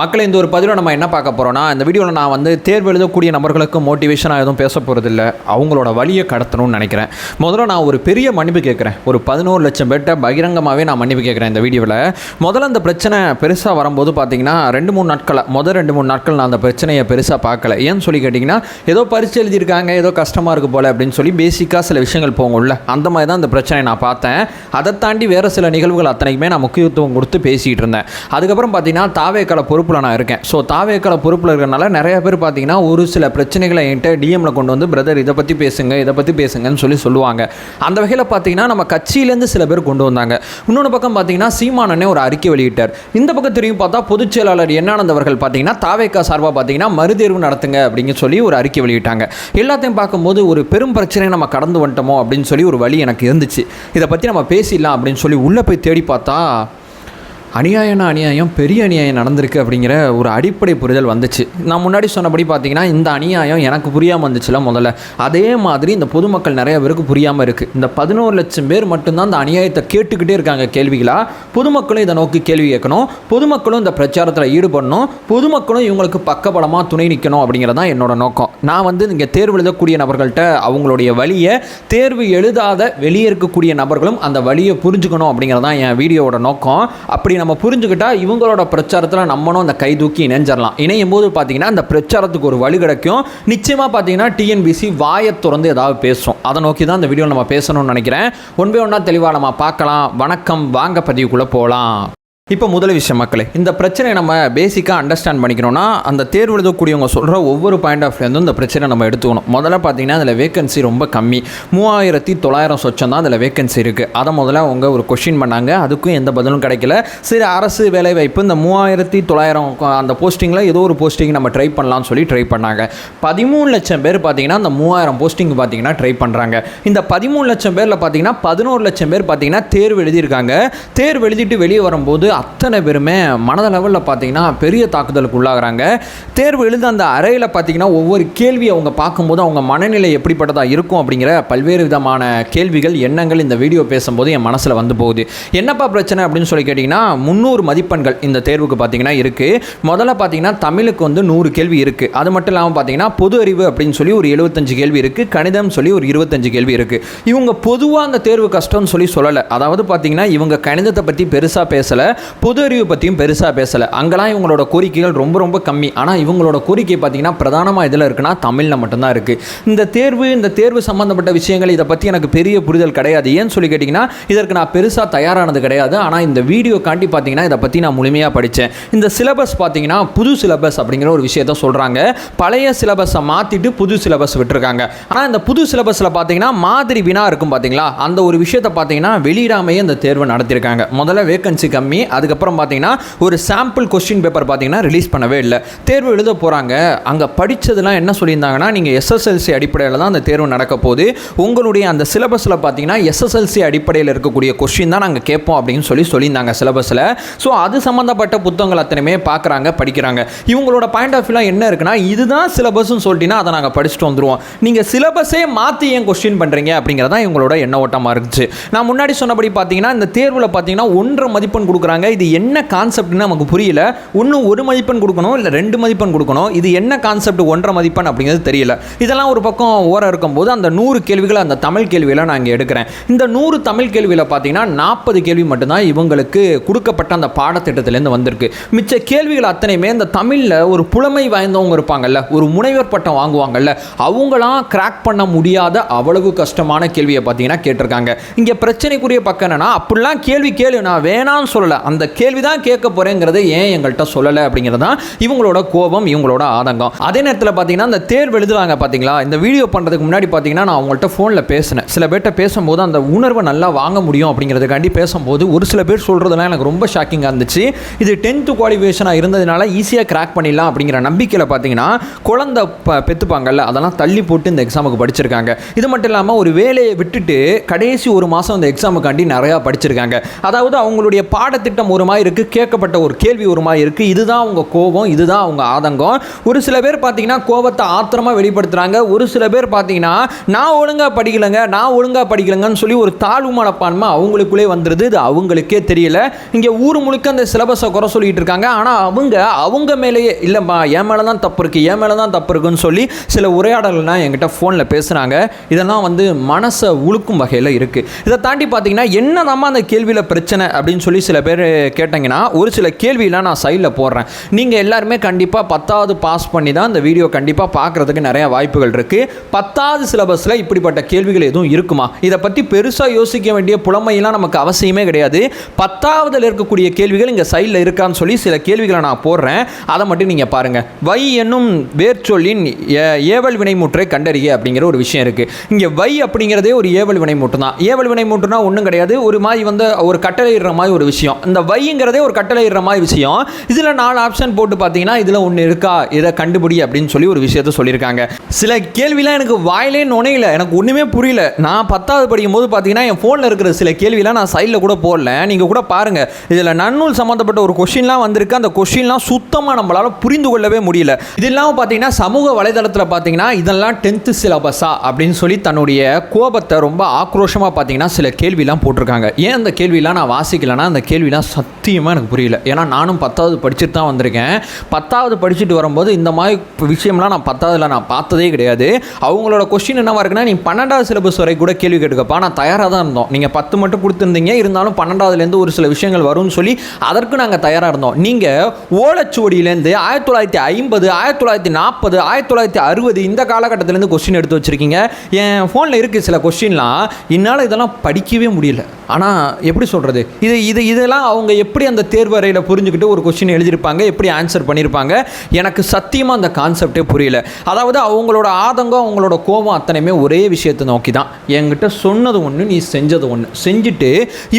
மக்களை இந்த ஒரு பதிவில் நம்ம என்ன பார்க்க போகிறோம்னா இந்த வீடியோவில் நான் வந்து தேர்வு எழுதக்கூடிய நபர்களுக்கு மோட்டிவேஷனாக எதுவும் பேச போகிறதில்ல அவங்களோட வழியை கடத்தணும்னு நினைக்கிறேன். முதல்ல நான் ஒரு பெரிய மன்னிப்பு கேட்குறேன். ஒரு பதினோரு லட்சம் பேர்ட்ட பகிரங்கமாகவே நான் மன்னிப்பு கேட்குறேன் இந்த வீடியோவில் முதல்ல அந்த பிரச்சனை பெருசாக வரும்போது பார்த்தீங்கன்னா ரெண்டு மூணு நாட்களை முதல் ரெண்டு மூணு நாட்கள் நான் அந்த பிரச்சனையை பெருசாக பார்க்கல. ஏன்னு சொல்லி கேட்டிங்கன்னா ஏதோ பரிசு எழுதியிருக்காங்க ஏதோ கஷ்டமாக இருக்குது போல் அப்படின்னு சொல்லி பேசிக்காக சில விஷயங்கள் போகும்ல. அந்த மாதிரி தான் அந்த பிரச்சனையை நான் பார்த்தேன். அதை தாண்டி வேறு சில நிகழ்வுகள் அத்தனைக்குமே நான் முக்கியத்துவம் கொடுத்து பேசிகிட்டு இருந்தேன். அதுக்கப்புறம் பார்த்தீங்கன்னா தாவேக்கலை பொறுப்பில் நான் இருக்கேன். ஸோ தாவேக்கலை பொறுப்பில் இருக்கிறனால நிறைய பேர் பார்த்தீங்கன்னா ஒரு சில பிரச்சனைகளை என்கிட்ட டிஎம்ல கொண்டு வந்து பிரதர் இதை பற்றி பேசுங்க இதை பற்றி பேசுங்கன்னு சொல்லி சொல்லுவாங்க. அந்த வகையில் பார்த்தீங்கன்னா நம்ம கட்சியிலேருந்து சில பேர் கொண்டு வந்தாங்க. இன்னொன்று பக்கம் பார்த்தீங்கன்னா சீமானனே ஒரு அறிக்கை வெளியிட்டார். இந்த பக்கம் திரும்பி பார்த்தா பொதுச் செயலாளர் என்னானந்த் அவர்கள் பார்த்தீங்கன்னா தாவேக்கா சார்பாக பார்த்தீங்கன்னா மறுதேர்வு நடத்துங்க அப்படின்னு சொல்லி ஒரு அறிக்கை வெளியிட்டாங்க. எல்லாத்தையும் பார்க்கும்போது ஒரு பெரும் பிரச்சனையை நம்ம கடந்து வந்துட்டோமோ அப்படின்னு சொல்லி ஒரு வழி எனக்கு இருந்துச்சு. இதை பற்றி நம்ம பேசிடலாம் அப்படின்னு சொல்லி உள்ளே போய் தேடி பார்த்தா அநியாயம்னா அநியாயம் பெரிய அநியாயம் நடந்திருக்கு அப்படிங்கிற ஒரு அடிப்படை புரிதல் வந்துச்சு. நான் முன்னாடி சொன்னபடி பார்த்தீங்கன்னா இந்த அநியாயம் எனக்கு புரியாமல் வந்துச்சுல முதல்ல. அதே மாதிரி இந்த பொதுமக்கள் நிறைய பேருக்கு புரியாமல் இருக்குது இந்த பதினோரு லட்சம் பேர் மட்டும்தான் இந்த அநியாயத்தை கேட்டுக்கிட்டே இருக்காங்க கேள்விகளாக பொதுமக்களும் இதை நோக்கி கேள்வி கேட்கணும். பொதுமக்களும் இந்த பிரச்சாரத்தில் ஈடுபடணும். பொதுமக்களும் இவங்களுக்கு பக்கபலமாக துணை நிற்கணும் அப்படிங்கிறதான் என்னோட நோக்கம். நான் வந்து இங்கே தேர்வு எழுதக்கூடிய நபர்கள்ட்ட அவங்களுடைய வழியை தேர்வு எழுதாத வெளியே இருக்கக்கூடிய நபர்களும் அந்த வழியை புரிஞ்சுக்கணும் அப்படிங்கிறதான் என் வீடியோவோட நோக்கம். அப்படி நம்ம புரிஞ்சுக்கிட்டால் இவங்களோட பிரச்சாரத்தில் நம்மளும் அந்த கை தூக்கி இணைஞ்சிடலாம் இணையும் போது பார்த்தீங்கன்னா அந்த பிரச்சாரத்துக்கு ஒரு வழி கிடைக்கும். நிச்சயமாக பார்த்தீங்கன்னா டிஎன்பிசி வாயை திறந்து ஏதாவது பேசும். அதை நோக்கி தான் இந்த வீடியோ நம்ம பேசணும்னு நினைக்கிறேன். ஒன் பை ஒன்றா தெளிவாக நம்ம பார்க்கலாம். வணக்கம். வாங்க பதிவுக்குள்ளே போகலாம் இப்போ முதல் விஷயம் மக்களே இந்த பிரச்சனையை நம்ம பேசிக்காக அண்டர்ஸ்டாண்ட் பண்ணிக்கணும்னா அந்த தேர்வு எழுதக்கூடியவங்க சொல்கிற ஒவ்வொரு பாயிண்ட் ஆஃப் வியூ இந்த பிரச்சனை நம்ம எடுத்துக்கணும். முதல்ல பார்த்தீங்கன்னா அதில் வேகன்சி ரொம்ப கம்மி. மூவாயிரத்தி தொள்ளாயிரம் சொச்சம் தான் அதில் வேகன்சி இருக்குது அதை முதல்ல அவங்க ஒரு கொஷின் பண்ணாங்க. அதுக்கும் எந்த பதிலும் கிடைக்கல. சரி அரசு வேலைவாய்ப்பு இந்த மூவாயிரத்தி தொள்ளாயிரம் அந்த போஸ்டிங்கில் ஏதோ ஒரு போஸ்டிங் நம்ம ட்ரை பண்ணலாம்னு சொல்லி ட்ரை பண்ணாங்க. பதிமூணு லட்சம் பேர் பார்த்தீங்கன்னா அந்த மூவாயிரம் போஸ்டிங் பார்த்தீங்கன்னா ட்ரை பண்ணுறாங்க இந்த பதிமூணு லட்சம் பேரில் பார்த்தீங்கன்னா பதினோரு லட்சம் பேர் பார்த்தீங்கன்னா தேர்வு எழுதியிருக்காங்க. தேர்வு எழுதிட்டு வெளியே வரும்போது அத்தனை பேருமே மனதளவில் பார்த்தீங்கன்னா பெரிய தாக்குதலுக்கு உள்ளாகிறாங்க. தேர்வு எழுத அந்த அறையில் பார்த்தீங்கன்னா ஒவ்வொரு கேள்வி அவங்க பார்க்கும்போது அவங்க மனநிலை எப்படிப்பட்டதாக இருக்கும் அப்படிங்கிற பல்வேறு விதமான கேள்விகள் எண்ணங்கள் இந்த வீடியோ பேசும்போது என் மனசில் வந்து போகுது. என்னப்பா பிரச்சனை அப்படின்னு சொல்லி கேட்டிங்கன்னா முந்நூறு மதிப்பெண்கள் இந்த தேர்வுக்கு பார்த்தீங்கன்னா இருக்குது முதல்ல பார்த்தீங்கன்னா தமிழுக்கு வந்து நூறு கேள்வி இருக்குது அது மட்டும் இல்லாமல் பார்த்தீங்கன்னா பொது அறிவு அப்படின்னு சொல்லி ஒரு எழுபத்தஞ்சு கேள்வி இருக்குது கணிதம் சொல்லி ஒரு இருபத்தஞ்சு கேள்வி இருக்குது இவங்க பொதுவாக அந்த தேர்வு கஷ்டம்னு சொல்லி சொல்லலை. அதாவது பார்த்தீங்கன்னா இவங்க கணிதத்தை பற்றி பெருசாக பேசலை. பொது அறிவு பற்றியும் பெருசாக பேசலை. அங்கெல்லாம் இவங்களோட கோரிக்கைகள் ரொம்ப ரொம்ப கம்மி. ஆனால் இவங்களோட கோரிக்கை பார்த்தீங்கன்னா பிரதானமாக இதில் இருக்குன்னா தமிழில் மட்டும்தான் இருக்குது இந்த தேர்வு இந்த தேர்வு சம்மந்தப்பட்ட விஷயங்கள் இதை பற்றி எனக்கு பெரிய புரிதல் கிடையாது. ஏன்னு சொல்லி கேட்டிங்கன்னா இதற்கு நான் பெருசாக தயாரானது கிடையாது. ஆனால் இந்த வீடியோ காண்டி பார்த்தீங்கன்னா இதை பற்றி நான் முழுமையாக படித்தேன் இந்த சிலபஸ் பார்த்தீங்கன்னா புது சிலபஸ் அப்படிங்கிற ஒரு விஷயத்த சொல்கிறாங்க பழைய சிலபஸை மாற்றிட்டு புது சிலபஸ் விட்டுருக்காங்க. ஆனால் இந்த புது சிலபஸில் பார்த்தீங்கன்னா மாதிரி வினா இருக்கும் பார்த்தீங்களா அந்த ஒரு விஷயத்தை பார்த்தீங்கன்னா வெளியிடாமையே இந்த தேர்வு நடத்தியிருக்காங்க முதல்ல வேகன்சி கம்மி அதுக்கப்புறம் பார்த்தீங்கன்னா ஒரு சாம்பிள் கொஸ்டின் பேப்பர் பார்த்தீங்கன்னா ரிலீஸ் பண்ணவே இல்லை. தேர்வு எழுத போகிறாங்க அங்கே படித்ததெல்லாம் என்ன சொல்லியிருந்தாங்கன்னா நீங்கள் எஸ்எஸ்எல்சி அடிப்படையில் தான் அந்த தேர்வு நடக்க போகுது. உங்களுடைய அந்த சிலபஸில் பார்த்தீங்கன்னா எஸ்எஸ்எல்சி அடிப்படையில் இருக்கக்கூடிய கொஸ்டின் தான் நாங்கள் கேட்போம் அப்படின்னு சொல்லி சொல்லியிருந்தாங்க சிலபஸில் ஸோ அது சம்மந்தப்பட்ட புத்தகங்கள் அத்தனையுமே பார்க்குறாங்க படிக்கிறாங்க. இவங்களோட பாயிண்ட் ஆஃப் வியூலாம் என்ன இருக்குன்னா இதுதான் சிலபஸ்ன்னு சொல்லிட்டீங்கன்னா அதை நாங்கள் படிச்சுட்டு வந்துடுவோம் நீங்கள் சிலபஸே மாற்றி ஏன் கொஸ்டின் பண்ணுறீங்க அப்படிங்கிறதான் இவங்களோட எண்ண ஓட்டமாக இருந்துச்சு. நான் முன்னாடி சொன்னபடி பார்த்தீங்கன்னா இந்த தேர்வில் பார்த்தீங்கன்னா ஒன்றரை மதிப்பெண் கொடுக்குறாங்க. இது என்ன கான்செப்ட்னு நமக்கு புரியல. இன்னும் ஒரு மதிப்பெண் கொடுக்கணும் இல்லை ரெண்டு மதிப்பெண் கொடுக்கணும். இது என்ன கான்செப்ட் ஒன்றரை மதிப்பெண் அப்படிங்கிறது தெரியல. இதெல்லாம் ஒரு பக்கம் ஓரம் இருக்கும்போது அந்த நூறு கேள்விகளை அந்த தமிழ் கேள்வியில் நான் இங்கே எடுக்கிறேன். இந்த நூறு தமிழ் கேள்வியில் பார்த்தீங்கன்னா நாற்பது கேள்வி மட்டும்தான் இவங்களுக்கு கொடுக்கப்பட்ட அந்த பாடத்திட்டத்திலேருந்து வந்திருக்கு. மிச்ச கேள்விகள் அத்தனையுமே இந்த தமிழில் ஒரு புலமை வாய்ந்தவங்க இருப்பாங்கல்ல ஒரு முனைவர் பட்டம் வாங்குவாங்கல்ல அவங்களாம் கிராக் பண்ண முடியாத அவ்வளவு கஷ்டமான கேள்வியை பார்த்தீங்கன்னா கேட்டிருக்காங்க. இங்கே பிரச்சனைக்குரிய பக்கம் என்னன்னா அப்படிலாம் கேள்வி கேளு நான் வேணாம்னு சொல்லலை. அந்த கேள்வி தான் கேட்க போகிறேங்கிறது ஏன் எங்கள்கிட்ட சொல்லலை அப்படிங்கிறது தான் இவங்களோட கோபம் இவங்களோட ஆதங்கம். அதே நேரத்தில் பார்த்தீங்கன்னா அந்த தேர்வு எழுதுவாங்க பார்த்தீங்களா இந்த வீடியோ பண்ணுறதுக்கு முன்னாடி பார்த்தீங்கன்னா நான் அவங்கள்ட்ட ஃபோனில் பேசினேன். சில பேர்கிட்ட பேசும்போது அந்த உணர்வை நல்லா வாங்க முடியும் அப்படிங்கிறதுக்காண்டி பேசும்போது ஒரு சில பேர் சொல்கிறதுலாம் எனக்கு ரொம்ப ஷாக்கிங்காக இருந்துச்சு. இது டென்த்து குவாலிஃபிகேஷனாக இருந்ததுனால ஈஸியாக கிராக் பண்ணிடலாம் அப்படிங்கிற நம்பிக்கையில் பார்த்தீங்கன்னா குழந்தை ப பெற்றுப்பாங்கல்ல அதெல்லாம் தள்ளி போட்டு இந்த எக்ஸாமுக்கு படிச்சிருக்காங்க. இது மட்டும் இல்லாமல் ஒரு வேலையை விட்டுட்டு கடைசி ஒரு மாதம் இந்த எக்ஸாமுக்காண்டி நிறையா படிச்சிருக்காங்க. அதாவது அவங்களுடைய பாடத்திட்டம் அர்த்தம் ஒரு மாதிரி இருக்குது கேட்கப்பட்ட ஒரு கேள்வி ஒரு மாதிரி இருக்குது இதுதான் அவங்க கோபம் இதுதான் அவங்க ஆதங்கம். ஒரு சில பேர் பார்த்தீங்கன்னா கோபத்தை ஆத்திரமாக வெளிப்படுத்துகிறாங்க ஒரு சில பேர் பார்த்தீங்கன்னா நான் ஒழுங்காக படிக்கலைங்க நான் ஒழுங்காக படிக்கலைங்கன்னு சொல்லி ஒரு தாழ்வு மனப்பான்மை அவங்களுக்குள்ளே வந்துடுது இது அவங்களுக்கே தெரியல. இங்கே ஊர் முழுக்க அந்த சிலபஸை குறை சொல்லிட்டு இருக்காங்க. ஆனால் அவங்க அவங்க மேலேயே இல்லைம்மா என் மேலே தான் தப்பு இருக்குது என் மேலே தான் தப்பு இருக்குன்னு சொல்லி சில உரையாடல்கள்லாம் என்கிட்ட ஃபோனில் பேசுகிறாங்க இதெல்லாம் வந்து மனசை உழுக்கும் வகையில் இருக்குது இதை தாண்டி பார்த்தீங்கன்னா என்னதாம்மா அந்த கேள்வியில் பிரச்சனை? அப்படின்னு சொல்லி சில பேர் கேட்டிங்கன்னா ஒரு சில கேள்வியெலாம் நான் சைடில் போடுறேன். நீங்கள் எல்லாருமே கண்டிப்பாக பத்தாவது பாஸ் பண்ணி தான் இந்த வீடியோ கண்டிப்பாக பார்க்குறதுக்கு நிறைய வாய்ப்புகள் இருக்குது பத்தாவது சிலபஸில் இப்படிப்பட்ட கேள்விகள் எதுவும் இருக்குமா? இதை பற்றி பெருசாக யோசிக்க வேண்டிய புலமையெல்லாம் நமக்கு அவசியமே கிடையாது. பத்தாவதில் இருக்கக்கூடிய கேள்விகள் இங்கே சைடில் இருக்கான்னு சொல்லி சில கேள்விகளை நான் போடுறேன். அதை மட்டும் நீங்கள் பாருங்கள் வை என்னும் வேர்ச்சொல்லின் ஏ- ஏவல் வினைமுற்றை கண்டறிய அப்படிங்கிற ஒரு விஷயம் இருக்குது இங்கே வை அப்படிங்கிறதே ஒரு ஏவல் வினைமுற்று தான் ஏவல் வினைமுற்றுனா ஒன்றும் கிடையாது. ஒரு மாதிரி வந்து ஒரு கட்டளை இடுற மாதிரி ஒரு விஷயம். இந்த வைங்கிறதே ஒரு கட்டளை இடுற மாதிரி விஷயம். இதில் நாலு ஆப்ஷன் போட்டு பார்த்தீங்கன்னா இதில் ஒன்று இருக்கா? இதை கண்டுபிடி அப்படின்னு சொல்லி ஒரு விஷயத்த சொல்லியிருக்காங்க. சில கேள்விலாம் எனக்கு வாயிலே நுணையில எனக்கு ஒன்றுமே புரியல. நான் பத்தாவது படிக்கும் போது பார்த்தீங்கன்னா என் ஃபோனில் இருக்கிற சில கேள்விலாம் நான் சைடில் கூட போடல. நீங்கள் கூட பாருங்கள் இதில் நன்னூல் சம்மந்தப்பட்ட ஒரு கொஷின்லாம் வந்திருக்கு. அந்த கொஷின்லாம் சுத்தமாக நம்மளால் புரிந்து கொள்ளவே முடியல. இது இல்லாமல் பார்த்தீங்கன்னா சமூக வலைதளத்தில் பார்த்தீங்கன்னா இதெல்லாம் டென்த்து சிலபஸா அப்படின்னு சொல்லி தன்னுடைய கோபத்தை ரொம்ப ஆக்ரோஷமாக பார்த்தீங்கன்னா சில கேள்விலாம் போட்டிருக்காங்க. ஏன் அந்த கேள்விலாம் நான் வாசிக்கலைன்னா அந்த கேள்விலாம் சத்தியமாக எனக்கு புரியல. ஏன்னா நானும் பத்தாவது படிச்சுட்டு தான் வந்திருக்கேன். பத்தாவது படிச்சுட்டு வரும்போது இந்த மாதிரி விஷயம்லாம் நான் பத்தாவதுல நான் பார்த்ததே கிடையாது. அவங்களோட கொஸ்டின் என்னவாக இருக்குன்னா நீ பன்னெண்டாவது சிலபஸ் வரை கூட கேள்வி கேட்டுக்கப்பா. நான் தயாராக தான் இருந்தோம். நீங்கள் பத்து மட்டும் கொடுத்துருந்தீங்க. இருந்தாலும் பன்னெண்டாவதுலேருந்து ஒரு சில விஷயங்கள் வரும்னு சொல்லி அதற்கு நாங்கள் தயாராக இருந்தோம். நீங்கள் ஓலச்சுவடியிலேருந்து ஆயிரத்தி தொள்ளாயிரத்தி ஐம்பது ஆயிரத்தி தொள்ளாயிரத்தி நாற்பது ஆயிரத்தி தொள்ளாயிரத்தி அறுபது இந்த காலகட்டத்திலேருந்து கொஸ்டின் எடுத்து வச்சுருக்கீங்க. என் ஃபோனில் இருக்குது சில கொஸ்டின்லாம் என்னால் இதெல்லாம் படிக்கவே முடியல. ஆனால் எப்படி சொல்கிறது இது இது இதெல்லாம் அவங்க அவங்க எப்படி அந்த தேர்வு அறையில் புரிஞ்சுக்கிட்டு ஒரு கொஸ்டின் எழுதியிருப்பாங்க எப்படி ஆன்சர் பண்ணியிருப்பாங்க எனக்கு சத்தியமாக அந்த கான்செப்டே புரியல. அதாவது அவங்களோட ஆதங்கம் அவங்களோட கோபம் அத்தனையுமே ஒரே விஷயத்தை நோக்கி தான் என்கிட்ட சொன்னது ஒன்று நீ செஞ்சது ஒன்று செஞ்சுட்டு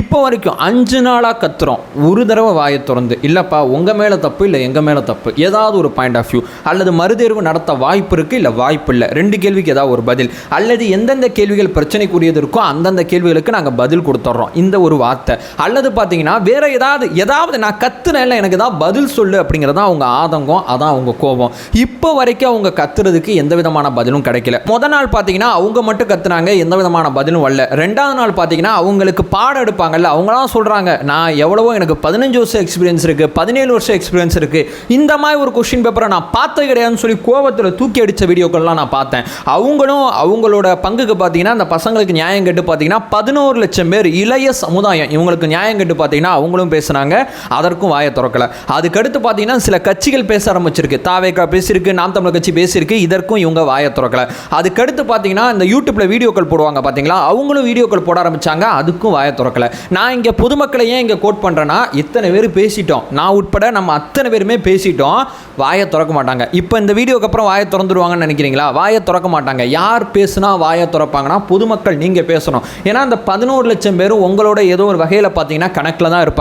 இப்போ வரைக்கும் அஞ்சு நாளாக கத்துறோம். ஒரு தடவை வாயை திறந்து இல்லைப்பா உங்கள் மேலே தப்பு இல்லை எங்கள் மேலே தப்பு? ஏதாவது ஒரு பாயிண்ட் ஆஃப் வியூ அல்லது மறுதேர்வு நடத்த வாய்ப்பு இருக்குது இல்லை வாய்ப்பு இல்லை? ரெண்டு கேள்விக்கு ஏதாவது ஒரு பதில். அல்லது எந்தெந்த கேள்விகள் பிரச்சனைக்குரியது இருக்கோ அந்தந்த கேள்விகளுக்கு நாங்கள் பதில் கொடுத்துட்றோம் இந்த ஒரு வார்த்தை. அல்லது பார்த்தீங்கன்னா வேறு ஏதாவது ஏதாவது நான் கத்துனேன்ல எனக்கு ஏதாவது பதில் சொல்லு அப்படிங்கிறது தான் அவங்க ஆதங்கம் அதான் அவங்க கோபம். இப்போ வரைக்கும் அவங்க கத்துறதுக்கு எந்த விதமான பதிலும் கிடைக்கல. முத நாள் பார்த்தீங்கன்னா அவங்க மட்டும் கத்துனாங்க எந்த விதமான பதிலும் வரல. ரெண்டாவது நாள் பார்த்தீங்கன்னா அவங்களுக்கு பாடம் எடுப்பாங்கல்ல அவங்களாம் சொல்கிறாங்க நான் எவ்வளவோ எனக்கு பதினஞ்சு வருஷம் எக்ஸ்பீரியன்ஸ் இருக்குது பதினேழு வருஷம் எக்ஸ்பீரியன்ஸ் இருக்குது இந்த மாதிரி ஒரு கொஸ்டின் பேப்பரை நான் பார்த்தது கிடையாதுன்னு சொல்லி கோவத்தில் தூக்கி அடித்த வீடியோக்கள்லாம் நான் பார்த்தேன். அவங்களும் அவங்களோட பங்குக்கு பார்த்தீங்கன்னா அந்த பசங்களுக்கு நியாயம் கேட்டு பார்த்தீங்கன்னா பதினோரு லட்சம் பேர் இளைய சமுதாயம். இவங்களுக்கு நியாயம் கேட்டு பார்த்தீங்கன்னா அவங்க அவங்களும் பேசுனாங்க. அதற்கும் வாயை திறக்கல. அதுக்கடுத்து பார்த்தீங்கன்னா சில கட்சிகள் பேச ஆரம்பிச்சிருக்கு. தாவேக்கா பேசியிருக்கு நாம் தமிழ் கட்சி பேசியிருக்கு இதற்கும் இவங்க வாயை திறக்கல. அதுக்கடுத்து பார்த்தீங்கன்னா இந்த யூடியூப்ல வீடியோக்கள் போடுவாங்க பார்த்தீங்களா அவங்களும் வீடியோக்கள் போட ஆரம்பிச்சாங்க அதுக்கும் வாயை திறக்கல. நான் இங்கே பொதுமக்களை ஏன் இங்கே கோட் பண்ணுறேன்னா இத்தனை பேர் பேசிட்டோம். நான் உட்பட நம்ம அத்தனை பேருமே பேசிட்டோம். வாயை திறக்க மாட்டாங்க. இப்போ இந்த வீடியோக்கு அப்புறம் வாயை திறந்துடுவாங்கன்னு நினைக்கிறீங்களா? வாயை திறக்க மாட்டாங்க. யார் பேசுனா வாயை திறப்பாங்கன்னா பொதுமக்கள் நீங்கள் பேசணும். ஏன்னா அந்த பதினோரு லட்சம் பேரும் உங்களோட ஏதோ ஒரு வகையில் பார்த்தீங்கன்னா கணக்கில் தான் இருப்பாங்க.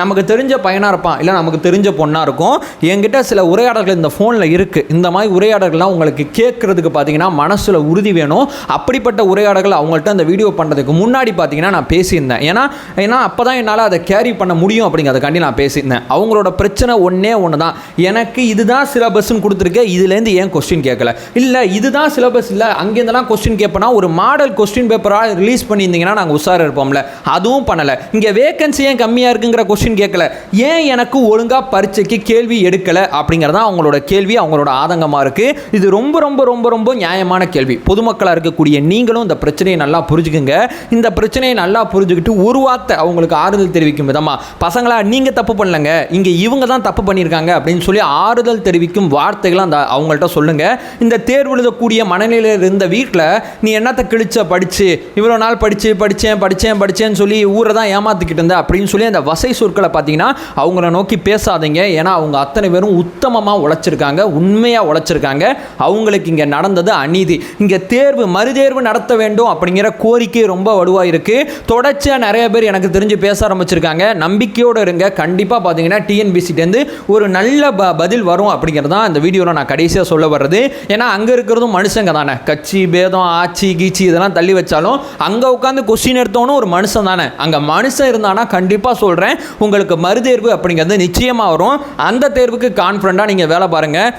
நமக்கு தெரிஞ்ச பையனாக இருப்பான். இல்லை நமக்கு தெரிஞ்ச பொண்ணாக இருக்கும். என்கிட்ட சில உரையாடல்கள் இந்த ஃபோனில் இருக்குது இந்த மாதிரி உரையாடல்கள்லாம் உங்களுக்கு கேட்குறதுக்கு பார்த்தீங்கன்னா மனசில் உறுதி வேணும். அப்படிப்பட்ட உரையாடல்கள் அவங்கள்ட்ட அந்த வீடியோ பண்ணுறதுக்கு முன்னாடி பார்த்தீங்கன்னா நான் பேசியிருந்தேன். ஏன்னா ஏன்னா அப்போ தான் என்னால் அதை கேரி பண்ண முடியும் அப்படிங்கிறதுக்காண்டி நான் பேசியிருந்தேன். அவங்களோட பிரச்சனை ஒன்றே ஒன்று தான் எனக்கு இதுதான் சிலபஸ்ன்னு கொடுத்துருக்கேன் இதுலேருந்து ஏன் கொஸ்டின் கேட்கல? இல்லை இதுதான் சிலபஸ் இல்லை. அங்கேருந்தெல்லாம் கொஸ்டின் கேட்பேனா ஒரு மாடல் கொஸ்டின் பேப்பராக ரிலீஸ் பண்ணியிருந்தீங்கன்னா நாங்கள் உஷாராக இருப்போம்ல. அதுவும் பண்ணலை. இங்கே வேகன்சி ஏன் கம்மியாக இருக்குங்கிற கொஸ்டின் கேட்கல. ஏன் எனக்கு ஒழுங்காக பரீட்சைக்கு கேள்வி எடுக்கலை? அப்படிங்கிறது தான் அவங்களோட கேள்வி அவங்களோட ஆதங்கமாக இருக்குது இது ரொம்ப ரொம்ப ரொம்ப ரொம்ப நியாயமான கேள்வி. பொதுமக்களாக இருக்கக்கூடிய நீங்களும் இந்த பிரச்சனையை நல்லா புரிஞ்சுக்குங்க. இந்த பிரச்சனையை நல்லா புரிஞ்சுக்கிட்டு ஒரு வார்த்தை அவங்களுக்கு ஆறுதல் தெரிவிக்கும் விதமாக பசங்களா நீங்கள் தப்பு பண்ணலங்க. இங்கே இவங்க தான் தப்பு பண்ணியிருக்காங்க. அப்படின்னு சொல்லி ஆறுதல் தெரிவிக்கும் வார்த்தைகளை அந்த அவங்கள்ட்ட சொல்லுங்கள் இந்த தேர்வு எழுதக்கூடிய மனநிலையில் இருந்த வீட்டில் நீ என்னத்தை கிழிச்ச? படித்து இவ்வளோ நாள் படித்து படித்தேன் படித்தேன் படித்தேன்னு சொல்லி ஊரை தான் ஏமாற்றிக்கிட்டு இருந்த? அப்படின்னு சொல்லி அந்த வசை சொற்களை பார்த்தீங்கன்னா அவங்கள நோக்கி பேசாதீங்க. ஏன்னா அவங்க அத்தனை பேரும் உத்தமமாக உழைச்சிருக்காங்க உண்மையாக உழைச்சிருக்காங்க. அவங்களுக்கு இங்கே நடந்தது அநீதி. இங்கே தேர்வு மறுதேர்வு நடத்த வேண்டும் அப்படிங்கிற கோரிக்கை ரொம்ப வலுவாக இருக்குது தொடர்ச்சியாக நிறைய பேர் எனக்கு தெரிஞ்சு பேச ஆரம்பிச்சிருக்காங்க. நம்பிக்கையோடு இருங்க. கண்டிப்பாக பார்த்தீங்கன்னா டிஎன்பிசிட்டேருந்து ஒரு நல்ல ப பதில் வரும் அப்படிங்கிறது தான் இந்த வீடியோவில் நான் கடைசியாக சொல்ல வர்றது. ஏன்னா அங்கே இருக்கிறதும் மனுஷங்க தானே. கட்சி பேதம் ஆட்சி கீச்சி இதெல்லாம் தள்ளி வச்சாலும் அங்கே உட்காந்து கொஸ்டின் எடுத்தவனும் ஒரு மனுஷன் தானே. அங்கே மனுஷன் இருந்தானா கண்டிப்பாக சொல் சொல்கிறேன் உங்களுக்கு மறுதேர்வு அப்படிங்கிறது நிச்சயமாக வரும். அந்த தேர்வுக்கு கான்ஃபிடண்ட்டாக நீங்கள் வேலை பாருங்கள்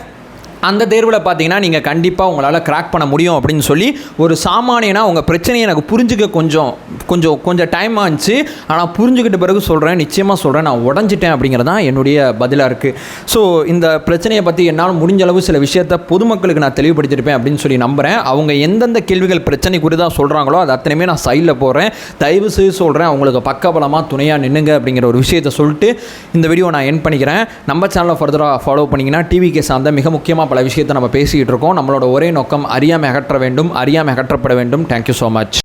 அந்த தேர்வில் பார்த்தீங்கன்னா நீங்கள் கண்டிப்பாக உங்களால் கிராக் பண்ண முடியும் அப்படின்னு சொல்லி ஒரு சாமானியனா உங்கள் பிரச்சனையை எனக்கு புரிஞ்சுக்க கொஞ்சம் கொஞ்சம் கொஞ்சம் டைம் ஆச்சு. ஆனால் புரிஞ்சுக்கிட்ட பிறகு சொல்கிறேன் நிச்சயமாக சொல்கிறேன் நான் உடஞ்சிட்டேன் அப்படிங்கிறது தான் என்னுடைய பதிலாக இருக்குது ஸோ இந்த பிரச்சனையை பற்றி என்னால் முடிஞ்ச அளவு சில விஷயத்தை பொதுமக்களுக்கு நான் தெளிவுபடுத்தியிருப்பேன் அப்படின்னு சொல்லி நம்புகிறேன் அவங்க எந்தெந்த கேள்விகள் பிரச்சனை குறித்து சொல்கிறாங்களோ அது அத்தனையுமே நான் சைடில் போகிறேன் தயவு செய்து சொல்கிறேன் அவங்களுக்கு பக்கபலமாக துணையாக நின்னுங்க அப்படிங்கிற ஒரு விஷயத்தை சொல்லிட்டு இந்த வீடியோ நான் என் பண்ணிக்கிறேன். நம்ம சேனலை ஃபர்தராக ஃபாலோ பண்ணிங்கன்னா டிவிக்கு சார்ந்த மிக முக்கியமாக பல விஷயத்தை நம்ம பேசிக்கிட்டு இருக்கோம். நம்மளோட ஒரே நோக்கம் அறியாமை அகற்ற வேண்டும். அறியாமை அகற்றப்பட வேண்டும். Thank you so much